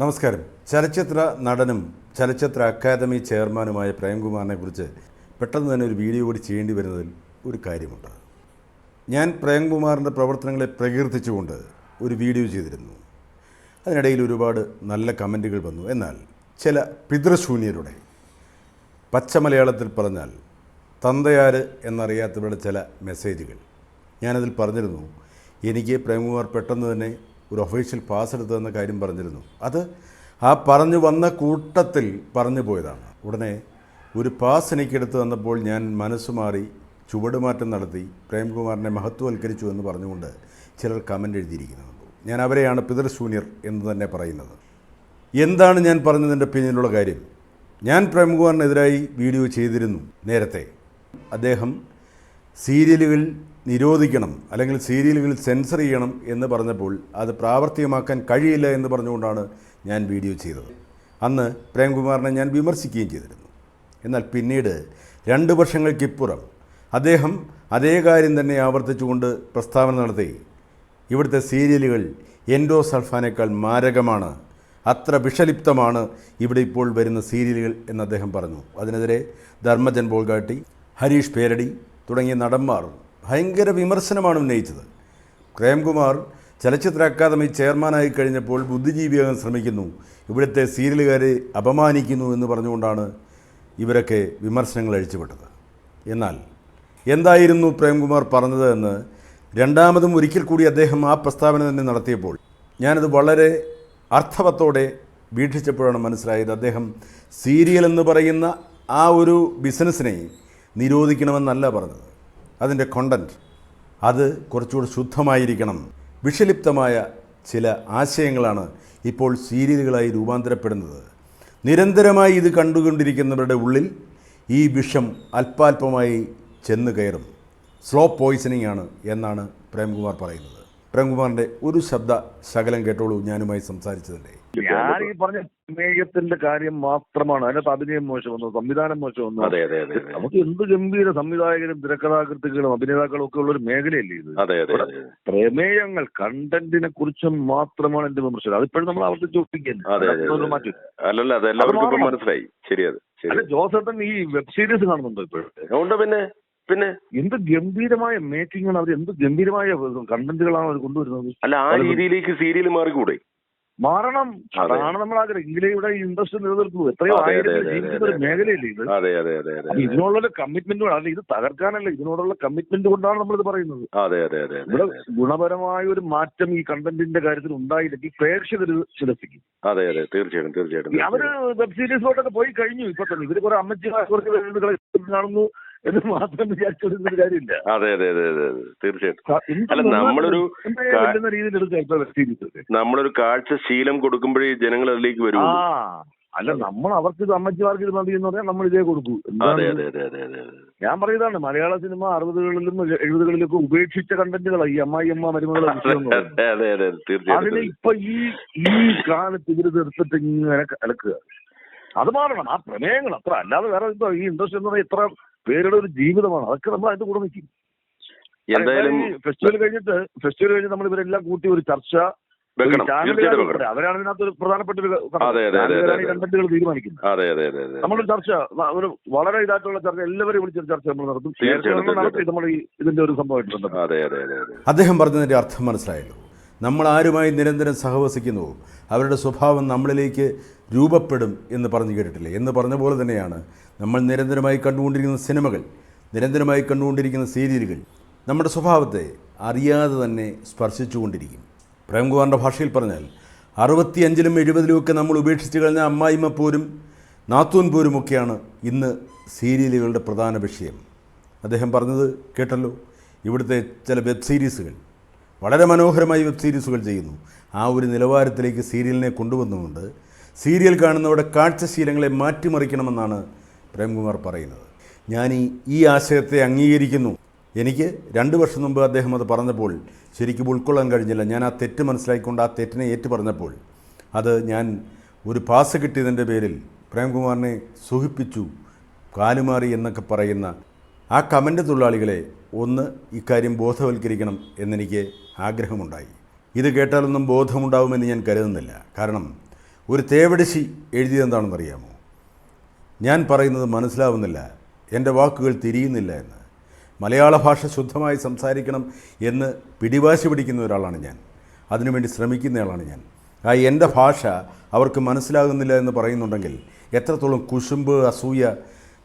നമസ്കാരം. ചലച്ചിത്ര നടനും ചലച്ചിത്ര അക്കാദമി ചെയർമാനുമായ പ്രേംകുമാറിനെ കുറിച്ച് പെട്ടെന്ന് തന്നെ ഒരു വീഡിയോ കൂടി ചെയ്യേണ്ടി വരുന്നതിൽ ഒരു കാര്യമുണ്ട്. ഞാൻ പ്രേംകുമാറിന്റെ പ്രവർത്തനങ്ങളെ പ്രകീർത്തിച്ചുകൊണ്ട് ഒരു വീഡിയോ ചെയ്തിരുന്നു. അതിനിടയിൽ ഒരുപാട് നല്ല കമന്റുകൾ വന്നു. എന്നാൽ ചില പിതൃശൂന്യരുടെ പച്ച മലയാളത്തിൽ പറഞ്ഞാൽ തന്തയാര് എന്നറിയാത്തവരുടെ ചില മെസ്സേജുകൾ. ഞാനതിൽ പറഞ്ഞിരുന്നു എനിക്ക് പ്രേംകുമാർ പെട്ടെന്ന് തന്നെ ഒരു ഒഫീഷ്യൽ പാസ് എടുത്തതെന്ന കാര്യം പറഞ്ഞിരുന്നു. അത് ആ പറഞ്ഞു വന്ന കൂട്ടത്തിൽ പറഞ്ഞു പോയതാണ്. ഉടനെ ഒരു പാസ് എനിക്ക് എടുത്തു തന്നപ്പോൾ ഞാൻ മനസ്സുമാറി ചുവടുമാറ്റം നടത്തി പ്രേംകുമാറിനെ മഹത്വവൽക്കരിച്ചു എന്ന് പറഞ്ഞുകൊണ്ട് ചിലർ കമന്റ് എഴുതിയിരിക്കുന്നത് ഞാൻ അവരെയാണ് പിതൃശൂന്യർ എന്ന് തന്നെ പറയുന്നത്. എന്താണ് ഞാൻ പറഞ്ഞതിന്റെ പിന്നിലുള്ള കാര്യം? ഞാൻ പ്രേംകുമാറിനെതിരായി വീഡിയോ ചെയ്തിരുന്നു നേരത്തെ. അദ്ദേഹം സീരിയലുകൾ നിരോധിക്കണം അല്ലെങ്കിൽ സീരിയലുകൾ സെൻസർ ചെയ്യണം എന്ന് പറഞ്ഞപ്പോൾ അത് പ്രാവർത്തികമാക്കാൻ കഴിയില്ല എന്ന് പറഞ്ഞുകൊണ്ടാണ് ഞാൻ വീഡിയോ ചെയ്തത്. അന്ന് പ്രേംകുമാറിനെ ഞാൻ വിമർശിക്കുകയും ചെയ്തിരുന്നു. എന്നാൽ പിന്നീട് രണ്ട് വർഷങ്ങൾക്കിപ്പുറം അദ്ദേഹം അതേ കാര്യം തന്നെ ആവർത്തിച്ചുകൊണ്ട് പ്രസ്താവന നടത്തി. ഇവിടുത്തെ സീരിയലുകൾ എൻഡോ സൾഫാനേക്കാൾ മാരകമാണ് അത്ര വിഷലിപ്തമാണ് ഇവിടെ ഇപ്പോൾ വരുന്ന സീരിയലുകൾ എന്ന് അദ്ദേഹം പറഞ്ഞു. അതിനെതിരെ ധർമ്മജൻ ബോൾഗാട്ടി ഹരീഷ് പേരടി തുടങ്ങിയ നടന്മാർ ഭയങ്കര വിമർശനമാണ് ഉന്നയിച്ചത്. പ്രേംകുമാർ ചലച്ചിത്ര അക്കാദമി ചെയർമാനായി കഴിഞ്ഞപ്പോൾ ബുദ്ധിജീവിയാകാൻ ശ്രമിക്കുന്നു. ഇവിടുത്തെ സീരിയലുകാരെ അപമാനിക്കുന്നു എന്ന് പറഞ്ഞുകൊണ്ടാണ് ഇവരൊക്കെ വിമർശനങ്ങൾ അഴിച്ചുവിട്ടത്. എന്നാൽ എന്തായിരുന്നു പ്രേംകുമാർ പറഞ്ഞത് എന്ന് രണ്ടാമതും ഒരിക്കൽ കൂടി അദ്ദേഹം ആ പ്രസ്താവന തന്നെ നടത്തിയപ്പോൾ ഞാനത് വളരെ അർത്ഥവത്തോടെ വീക്ഷിച്ചപ്പോഴാണ് മനസ്സിലായത്. അദ്ദേഹം സീരിയൽ എന്ന് പറയുന്ന ആ ഒരു ബിസിനസ്സിനെ നിരോധിക്കണമെന്നല്ല പറഞ്ഞത്. അതിന്റെ കോണ്ടന്റ് അത് കുറച്ചുകൂടി ശുദ്ധമായിരിക്കണം. വിഷലിപ്തമായ ചില ആശയങ്ങളാണ് ഇപ്പോൾ സീരിയലുകളായി രൂപാന്തരപ്പെടുന്നത്. നിരന്തരമായി ഇത് കണ്ടുകൊണ്ടിരിക്കുന്നവരുടെ ഉള്ളിൽ ഈ വിഷം അല്പാൽപമായി ചെന്ന് കയറും. സ്ലോ പോയിസണിംഗ് ആണ് എന്നാണ് പ്രേംകുമാർ പറയുന്നത്. പ്രേംകുമാറിന്റെ ഒരു ശബ്ദ ശകലം കേട്ടോളൂ. ഞാനുമായി സംസാരിച്ചതിന്റെ. ഞാൻ ഈ പറഞ്ഞ പ്രമേയത്തിന്റെ കാര്യം മാത്രമാണ്. അതിനകത്ത് അഭിനയം മോശമെന്നോ സംവിധാനം മോശമെന്നോ അതെ അതെ അതെ നമുക്ക് എന്ത് ഗംഭീര സംവിധായകരും തിരക്കഥാകൃത്തുക്കളും അഭിനേതാക്കളും ഒക്കെ ഉള്ള ഒരു മേഖലയല്ലേ ഇത്? അതെ അതെ പ്രമേയങ്ങൾ കണ്ടന്റിനെ കുറിച്ചും മാത്രമാണ് എന്റെ വിമർശനം. അതിപ്പോഴും നമ്മൾ ആവർത്തിച്ച്. മാറ്റി അല്ലല്ല അതെല്ലാവർക്കും മനസ്സിലായി. ശരിയത് അല്ല ജോസേട്ടൻ ഈ വെബ് സീരീസ് കാണുന്നുണ്ടോ ഇപ്പോഴും? പിന്നെ പിന്നെ. എന്ത് ഗംഭീരമായ മേക്കിംഗ് ആണ് അവർ എന്ത് ഗംഭീരമായ കണ്ടന്റുകളാണ് അവർ കൊണ്ടുവരുന്നത്? അല്ല ആ രീതിയിലേക്ക് സീരിയൽ മാറിക്കൂടെ? മാറണം. അതെ. അതാണ് നമ്മൾ ആഗ്രഹം. എങ്കിലേ ഇവിടെ ഇൻട്രസ്റ്റ് നിലനിർത്തുന്നത് എത്രയോ ജീവിക്കുന്ന ഒരു. മേഖലയല്ലേ ഇത്? ഇതിനോടുള്ള കമ്മിറ്റ്മെന്റ് അല്ല ഇത് തകർക്കാനല്ല ഇതിനോടുള്ള കമ്മിറ്റ്മെന്റ് കൊണ്ടാണ് നമ്മൾ ഇത് പറയുന്നത്. അതെ അതെ അതെ അതെ ഇവിടെ ഗുണപരമായ ഒരു മാറ്റം ഈ കണ്ടന്റിന്റെ കാര്യത്തിൽ ഉണ്ടായില്ലെങ്കിൽ പ്രേക്ഷകർ ചിലപ്പിക്കും അതെ അതെ തീർച്ചയായിട്ടും തീർച്ചയായിട്ടും അവർ വെബ് സീരീസിലോട്ടൊക്കെ പോയി കഴിഞ്ഞു. ഇപ്പൊ തന്നെ ഇവർ കുറെ അമ്മച്ചിമാർ കുറച്ച് കാണുന്നു. എന്ന് മാത്രം വിചാരിച്ചൊരു കാര്യമില്ല. അതെ അതെ അതെ അതെ തീർച്ചയായിട്ടും. അല്ല, നമ്മളൊരു നമ്മളൊരു കാഴ്ച ശീലം കൊടുക്കുമ്പോഴേ ജനങ്ങൾ അതിലേക്ക് വരും അല്ല നമ്മൾ അവർക്ക് ഇത് അമ്മച്ചിമാർക്ക് ഇത് മതി എന്ന് പറഞ്ഞാൽ നമ്മൾ ഇതേ കൊടുക്കൂ. ഞാൻ പറയുന്നതാണ് മലയാള സിനിമ അറുപതുകളിലും എഴുപതുകളിലൊക്കെ ഉപേക്ഷിച്ച കണ്ടന്റുകളാണ് ഈ അമ്മായി അമ്മ മരുമകളെ അതിനെ ഇപ്പൊ ഈ ഈ കാലത്ത് ഇവർ തീർത്തിട്ട് ഇങ്ങനെ കലക്കുക അത് മാറണം ആ പ്രമേയങ്ങൾ അത്ര. അല്ലാതെ വേറെ എന്തോ ഈ ഇൻഡസ്ട്രി എന്ന് പറഞ്ഞാൽ ഇത്ര പേരുടെ ഒരു ജീവിതമാണ്. അതൊക്കെ നമ്മൾ അതിന്റെ കൂടെ നിൽക്കും. എന്തായാലും ഫെസ്റ്റിവൽ കഴിഞ്ഞിട്ട് ഫെസ്റ്റിവൽ കഴിഞ്ഞ് നമ്മൾ ഇവരെല്ലാം കൂട്ടി ഒരു ചർച്ച അവരാണ് ഇതിനകത്ത് ഒരു പ്രധാനപ്പെട്ട ഒരു. കണ്ടന്റുകൾ തീരുമാനിക്കുന്നത്. നമ്മളൊരു ചർച്ച ഒരു വളരെ ഇതായിട്ടുള്ള ചർച്ച എല്ലാവരെയും വിളിച്ചൊരു ചർച്ച നമ്മൾ നടത്തും. നടത്തി നമ്മൾ ഈ ഇതിന്റെ ഒരു സംഭവമായിട്ട് ബന്ധപ്പെട്ട് അതെ അതെ അതെ അതെ. അദ്ദേഹം പറഞ്ഞതിന്റെ അർത്ഥം മനസ്സിലായല്ലോ. നമ്മൾ ആരുമായി നിരന്തരം സഹവസിക്കുന്നു? അവരുടെ സ്വഭാവം നമ്മളിലേക്ക് രൂപപ്പെടും എന്ന് പറഞ്ഞു കേട്ടിട്ടില്ലേ? എന്ന് പറഞ്ഞ പോലെ തന്നെയാണ് നമ്മൾ നിരന്തരമായി കണ്ടുകൊണ്ടിരിക്കുന്ന സിനിമകൾ നിരന്തരമായി കണ്ടുകൊണ്ടിരിക്കുന്ന സീരിയലുകൾ നമ്മുടെ സ്വഭാവത്തെ അറിയാതെ തന്നെ സ്പർശിച്ചുകൊണ്ടിരിക്കും. പ്രേംകുമാറിന്റെ ഭാഷയിൽ പറഞ്ഞാൽ അറുപത്തിയഞ്ചിലും എഴുപതിലുമൊക്കെ നമ്മൾ ഉപേക്ഷിച്ച് കഴിഞ്ഞ അമ്മായിമ്മ പോരും നാത്തൂൻ പോരുമൊക്കെയാണ് ഇന്ന് സീരിയലുകളുടെ പ്രധാന വിഷയം. അദ്ദേഹം പറഞ്ഞത് കേട്ടല്ലോ ഇവിടുത്തെ ചില വെബ് സീരീസുകൾ വളരെ മനോഹരമായി വെബ് സീരീസുകൾ ചെയ്യുന്നു. ആ ഒരു നിലവാരത്തിലേക്ക് സീരിയലിനെ കൊണ്ടുവന്നുകൊണ്ട് സീരിയൽ കാണുന്നവരുടെ കാഴ്ചശീലങ്ങളെ മാറ്റിമറിക്കണമെന്നാണ് പ്രേംകുമാർ പറയുന്നത്. ഞാൻ ഈ ആശയത്തെ അംഗീകരിക്കുന്നു. എനിക്ക് രണ്ട് വർഷം മുമ്പ് അദ്ദേഹം അത് പറഞ്ഞപ്പോൾ ശരിക്കും ഉൾക്കൊള്ളാൻ കഴിഞ്ഞില്ല. ഞാൻ ആ തെറ്റ് മനസ്സിലാക്കിക്കൊണ്ട് ആ തെറ്റിനെ ഏറ്റു പറഞ്ഞപ്പോൾ അത് ഞാൻ ഒരു പാസ് കിട്ടിയതിന്റെ പേരിൽ പ്രേംകുമാറിനെ സുഖിപ്പിച്ചു കാലുമാറി എന്നൊക്കെ പറയുന്ന ആ കമന്റ് തൊഴിലാളികളെ ഒന്ന് ഇക്കാര്യം ബോധവൽക്കരിക്കണം എന്നെനിക്ക് ആഗ്രഹമുണ്ടായി. ഇത് കേട്ടാലൊന്നും ബോധമുണ്ടാവുമെന്ന് ഞാൻ കരുതുന്നില്ല. കാരണം ഒരു തേവടിശി എഴുതിയതെന്താണെന്നറിയാമോ? ഞാൻ പറയുന്നത് മനസ്സിലാവുന്നില്ല. എന്റെ വാക്കുകൾ തിരിയുന്നില്ല എന്ന്. മലയാള ഭാഷ ശുദ്ധമായി സംസാരിക്കണം എന്ന് പിടിവാശി പിടിക്കുന്ന ഒരാളാണ് ഞാൻ. അതിനുവേണ്ടി ശ്രമിക്കുന്നയാളാണ് ഞാൻ. ആ എന്റെ ഭാഷ അവർക്ക് മനസ്സിലാകുന്നില്ല എന്ന് പറയുന്നുണ്ടെങ്കിൽ എത്രത്തോളം കുശുമ്പ് അസൂയ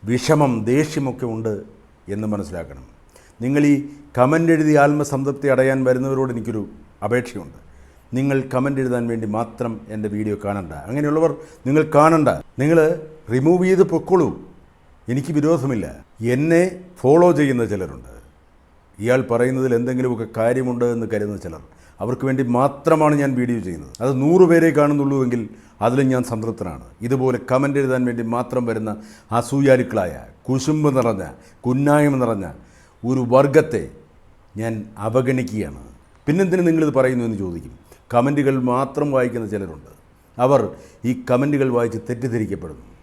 വിഷമം ദേഷ്യമൊക്കെ ഉണ്ട് എന്ന് മനസ്സിലാക്കണം. നിങ്ങൾ ഈ കമന്റ് എഴുതി ആത്മസംതൃപ്തി അടയാൻ വരുന്നവരോട് എനിക്കൊരു അപേക്ഷയുണ്ട്. നിങ്ങൾ കമന്റ് എഴുതാൻ വേണ്ടി മാത്രം എന്റെ വീഡിയോ കാണണ്ട. അങ്ങനെയുള്ളവർ നിങ്ങൾ കാണണ്ട. നിങ്ങൾ റിമൂവ് ചെയ്ത് പൊക്കോളൂ. എനിക്ക് വിരോധമില്ല. എന്നെ ഫോളോ ചെയ്യുന്ന ചിലരുണ്ട്. ഇയാൾ പറയുന്നതിൽ എന്തെങ്കിലുമൊക്കെ കാര്യമുണ്ട് എന്ന് കരുതുന്ന ചിലർ. അവർക്ക് വേണ്ടി മാത്രമാണ് ഞാൻ വീഡിയോ ചെയ്യുന്നത്. അത് നൂറ് പേരെ കാണുന്നുള്ളൂവെങ്കിൽ അതിലും ഞാൻ സംതൃപ്തനാണ്. ഇതുപോലെ കമന്റ് എഴുതാൻ വേണ്ടി മാത്രം വരുന്ന അസൂയാലുക്കളായ കുശുമ്പ് നിറഞ്ഞ കുന്നായം നിറഞ്ഞ ഒരു വർഗത്തെ ഞാൻ അവഗണിക്കുകയാണ്. പിന്നെന്തിന് നിങ്ങളിത് പറയുന്നു എന്ന് ചോദിക്കും. കമന്റുകൾ മാത്രം വായിക്കുന്ന ചിലരുണ്ട്. അവർ ഈ കമന്റുകൾ വായിച്ച് തെറ്റിദ്ധരിക്കപ്പെടുന്നു.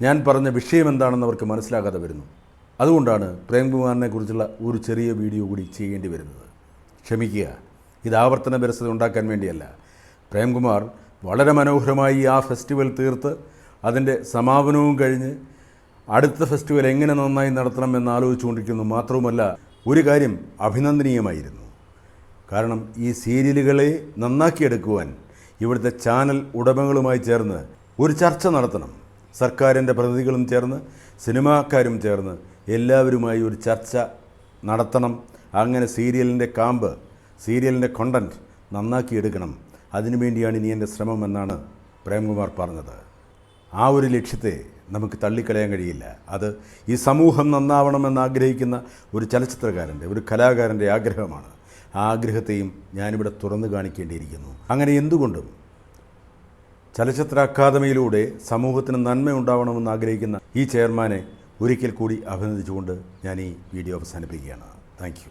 ഞാൻ പറഞ്ഞ വിഷയം എന്താണെന്ന് അവർക്ക് മനസ്സിലാകാതെ വരുന്നു. അതുകൊണ്ടാണ് പ്രേംകുമാറിനെ കുറിച്ചുള്ള ഒരു ചെറിയ വീഡിയോ കൂടി ചെയ്യേണ്ടി വരുന്നത്. ക്ഷമിക്കുക ഇത് ആവർത്തന വിരസത ഉണ്ടാക്കാൻ വേണ്ടിയല്ല. പ്രേംകുമാർ വളരെ മനോഹരമായി ആ ഫെസ്റ്റിവൽ തീർത്ത് അതിന്റെ സമാപനവും കഴിഞ്ഞ് അടുത്ത ഫെസ്റ്റിവൽ എങ്ങനെ നന്നായി നടത്തണം എന്ന് ആലോചിച്ചുകൊണ്ടിരിക്കുന്നു മാത്രവുമല്ല ഒരു കാര്യം അഭിനന്ദനീയമായിരുന്നു. കാരണം ഈ സീരിയലുകളെ നന്നാക്കിയെടുക്കുവാൻ ഇവിടുത്തെ ചാനൽ ഉടമകളുമായി ചേർന്ന് ഒരു ചർച്ച നടത്തണം. സർക്കാരിന്റെ പ്രതിനിധികളും ചേർന്ന് സിനിമാക്കാരും ചേർന്ന് എല്ലാവരുമായി ഒരു ചർച്ച നടത്തണം. അങ്ങനെ സീരിയലിന്റെ കാമ്പ് സീരിയലിന്റെ കണ്ടന്റ് നന്നാക്കിയെടുക്കണം. അതിനുവേണ്ടിയാണ് ഇനി എന്റെ ശ്രമം എന്നാണ് പ്രേംകുമാർ പറഞ്ഞത്. ആ ഒരു ലക്ഷ്യത്തെ നമുക്ക് തള്ളിക്കളയാൻ കഴിയില്ല. അത് ഈ സമൂഹം നന്നാവണമെന്ന് ആഗ്രഹിക്കുന്ന ഒരു ചലച്ചിത്രകാരന്റെ ഒരു കലാകാരന്റെ ആഗ്രഹമാണ്. ആ ആഗ്രഹത്തെയും ഞാനിവിടെ തുറന്നു കാണിക്കേണ്ടിയിരിക്കുന്നു. അങ്ങനെ എന്തുകൊണ്ടും ചലച്ചിത്ര അക്കാദമിയിലൂടെ സമൂഹത്തിന് നന്മയുണ്ടാവണമെന്ന് ആഗ്രഹിക്കുന്ന ഈ ചെയർമാനെ ഒരിക്കൽ കൂടി അഭിനന്ദിച്ചുകൊണ്ട് ഞാൻ ഈ വീഡിയോ അവസാനിപ്പിക്കുകയാണ്. താങ്ക്